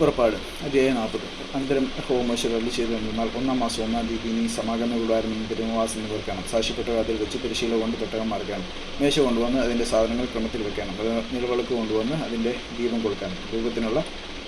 പുറപ്പാട് അധ്യായം നാൽപ്പത്. അനന്തരം ഹോമോശർ ചെയ്തു എന്നാൽ ഒന്നാം മാസം ഒന്നാം തീയതി ഇനി സമാഗമന കൂടാരം തിരുമവാസം നിവർക്കണം സാക്ഷ്യപ്പെട്ട അതിൽ വെച്ച് തിരശീല കൊണ്ട് പെട്ടകം മറക്കണം. മേശ കൊണ്ടുവന്ന് അതിന്റെ സാധനങ്ങൾ ക്രമത്തിൽ വെക്കണം. നിലവിളക്ക് കൊണ്ടുവന്ന് അതിന്റെ ദീപം കൊടുക്കണം. ദീപത്തിനുള്ള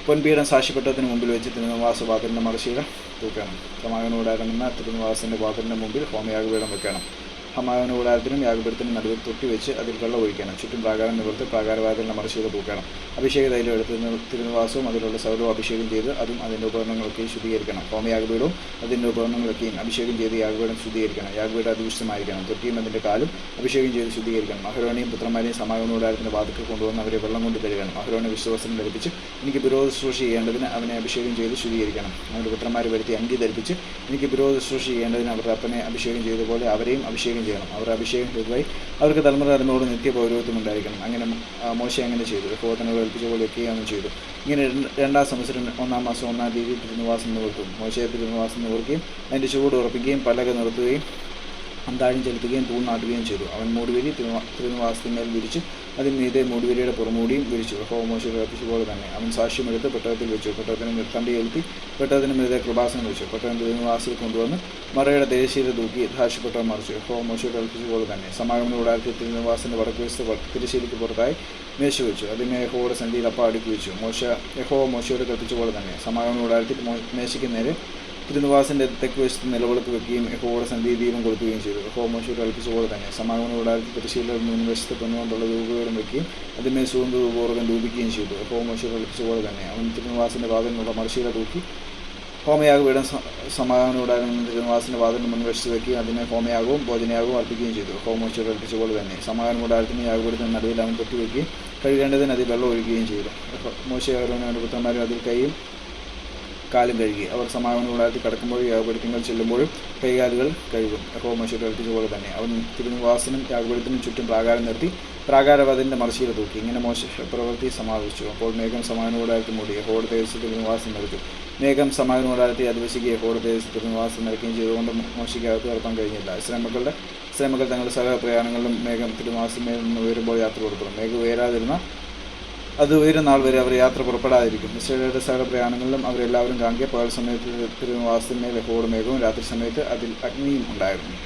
പൊൻപീഠം സാക്ഷ്യപ്പെട്ടതിന് മുമ്പിൽ വെച്ച് തിരുനിവാസ വാതിലിന്റെ മറശീല തൂക്കണം. സമാഗമന കൂടാരം എന്ന തിരുനിവാസത്തിന്റെ പാത്രത്തിന്റെ മുമ്പിൽ ഹോമയാഗപീഠം വെക്കണം. ഹമാവിന് കൂടാരത്തിനും യാഗപുരത്തിനും നടുവിൽ തൊട്ടി വെച്ച് അതിൽ വെള്ളം ഒഴിക്കണം. ചുറ്റും പ്രാകാരം നിവർത്ത് നമ്മുടെ ചെയ്ത് പൂക്കണം. അഭിഷേക തൈലം എടുത്ത് തിരുനിവാസവും അതിലുള്ള സൗരവും അഭിഷേകം ചെയ്ത് അതും അതിന്റെ ഉപകരണങ്ങളൊക്കെയും ശുദ്ധീകരിക്കണം. ഹോമയാഗപീഠവും അതിന്റെ ഉപകരണങ്ങളൊക്കെയും അഭിഷേകം ചെയ്ത് യാഗപീഠം ശുദ്ധീകരിക്കണം. യാഗപീഠം അതിവിഷ്ടമായിരിക്കണം തൊട്ടിയും അതിന്റെ കാലും അഭിഷേകം ചെയ്ത് ശുദ്ധീകരിക്കണം. മഹരോണിയും പുത്രന്മാരെയും സമാഗമന കൂടാരത്തിന്റെ വാതിക്കൽ കൊണ്ടുവന്ന് അവരെ വെള്ളം കൊണ്ട് കഴുകണം. മഹരോണി വിശ്വാസം ധരിപ്പിച്ച് എനിക്ക് വിരോധ ശുശ്രൂഷ ചെയ്യേണ്ടതിന് അവനെ അഭിഷേകം ചെയ്ത് ശുദ്ധീകരിക്കണം. അവന്റെ പുത്രന്മാരെ വരുത്തി അങ്കി ധരിപ്പിച്ച് എനിക്ക് വിരോധ ശുശ്രൂഷ ചെയ്യേണ്ടതിന് അവരുടെ അപ്പനെ അഭിഷേകം ചെയ്തതുപോലെ അവരെയും അഭിഷേകം ചെയ്യണം അവരുടെ അഭിഷേകം ചെയ്തതായി അവർക്ക് തലമുറ തലമുറയോട് നിത്യ പൗരോത്വം ഉണ്ടായിരിക്കണം. അങ്ങനെ മോശം അങ്ങനെ ചെയ്തു. ഹോതനകൾ ഏൽപ്പിച്ച പോലെ ഒക്കെയാണ് ചെയ്തു. ഇങ്ങനെ രണ്ടാം സംവത്സരം ഒന്നാം മാസം ഒന്നാം തീയതി തിരുനിവാസം നിവർത്തും മോശയെ തിരുനിവാസം നിവർക്കുകയും അതിന്റെ ചൂട് ഉറപ്പിക്കുകയും പലക നിർത്തുകയും അന്താഴം ചെലുത്തുകയും തൂൺ നാട്ടുകയും ചെയ്തു. അവൻ തിരുവാ തിരുനിവാസത്തിന്മേൽ വിരിച്ച്. അതിന് മീതെ മൂടുവരിയുടെ പുറമൂടിയും വിരിച്ചു. ഹോമോശി കത്തിച്ച പോലെ തന്നെ. അവൻ സാക്ഷ്യമെടുത്ത് പെട്ടകത്തിൽ വെച്ചു. പെട്ടകത്തിന് നിർത്തണ്ടി ഏൽപ്പി. പെട്ടകത്തിന് മീതെ കൃപാസനം വെച്ചു. പെട്ടകം തിരുനിവാസിൽ കൊണ്ടുവന്ന് മറയുടെ ദേശീയത തൂക്കി ധാഷ്യപ്പെട്ട മറിച്ചു. ഹോമോശി കൽപ്പിച്ച പോലെ തന്നെ. സമാഗമന കൂടാരത്തിൽ തിരുനിവാസിന്റെ വടക്ക് വശത്ത് പുറത്തായി മേശ വെച്ചു. അതിനെ യഹോയുടെ സന്ധിയിൽ അപ്പ അടുക്കി വെച്ചു. മോശ യഹോ മോശയോട് കൽപ്പിച്ച പോലെ തന്നെ. സമാഗമന കൂടാരത്തിൽ മേശയ്ക്ക് നേരെ തിരുനിവാസിന്റെ തെക്ക് വശത്ത് നിലവിളക്ക് വെക്കുകയും യഹോയുടെ സന്ധി ദീപം കൊടുക്കുകയും ചെയ്തു യഹോ മോശയോട് കൽപ്പിച്ച പോലെ തന്നെ സമാഗമന കൂടാരത്തിൽ തിരശ്ശീലയുടെ മൂന്ന് വശത്ത് പൊന്നുകൊണ്ടുള്ള രൂപകളും വെക്കുകയും അതിന്മേൽ സുഗന്ധ രൂപോർഗം രൂപിക്കുകയും ചെയ്തു. യഹോ മോശയോട് കൽപ്പിച്ച പോലെ തന്നെ അവൻ തിരുനിവാസിന്റെ വാതിലിനുള്ള മറശീല തൂക്കി ഹോമയാഗപീഠം സമാധാനോടാനും തിരുനിവാസിന്റെ വാതിലിന് മുൻവശത്ത് വെക്കുകയും അതിനെ ഹോമയാഗവും ഭോജനയാഗവും അർപ്പിക്കുകയും ചെയ്തു. ഹോമോശ കൽപ്പിച്ച പോലെ തന്നെ സമാധാന കൂടാരത്തിന് യാഗപീഠത്തിന് നടുവിൽ അവൻ തൊട്ടിവെക്കുകയും കഴുകേണ്ടതിന് അതിൽ വെള്ളം ഒഴിക്കുകയും ചെയ്തു. മോശയാഗവരുടെ പുത്രന്മാരും അതിൽ കൈയും കാലും കഴുകി. അവർ സമാഗമന കൂടാതെ കടക്കുമ്പോഴും യാഗപീഠത്തിങ്ങൾ ചെല്ലുമ്പോഴും കൈകാലുകൾ കഴുകും. ഹോമോശ കൽപ്പിച്ച പോലെ തന്നെ അവൻ തിരുനിവാസനും യാഗപീഠത്തിനും ചുറ്റും പ്രാകാരം നിർത്തി പ്രാകാരവാതിന്റെ മറശ്ശീല തൂക്കി. ഇങ്ങനെ മോശ പ്രവൃത്തി സമാപിച്ചു. അപ്പോൾ മേഘം സമാഗമന കൂടാരത്തിൽ മൂടി. യഹോയുടെ തേജസ് തിരുനിവാസം നിറച്ചു മേഘം സമാഗമന കൂടാരത്തിൽ അധിവസിക്കുക. യഹോയുടെ തേജസ് തിരുനിവാസം നിറയ്ക്കുകയും ചെയ്തുകൊണ്ട് മോശിക്കകത്ത് ഇറക്കാൻ കഴിഞ്ഞില്ല. ശ്രമക്കളുടെ ശ്രമകൾ തങ്ങളുടെ സഹപ്രയാണങ്ങളിലും പ്രയാണങ്ങളിലും മേഘം തിരുനിവാസം നിന്ന് ഉയരുമ്പോൾ യാത്ര കൊടുക്കണം മേഘം ഉയരാതിരുന്ന അത് ഉയരും നാൾ വരെ അവർ യാത്ര പുറപ്പെടാതിരിക്കും. ഇസ്രയേലിയുടെ സകല പ്രയാണങ്ങളിലും അവരെല്ലാവരും കാണുക പകൽ സമയത്ത് തിരുവാസിന്മേൽ യഹോയുടെ രാത്രി സമയത്ത് അതിൽ അഗ്നിയും ഉണ്ടായിരുന്നു.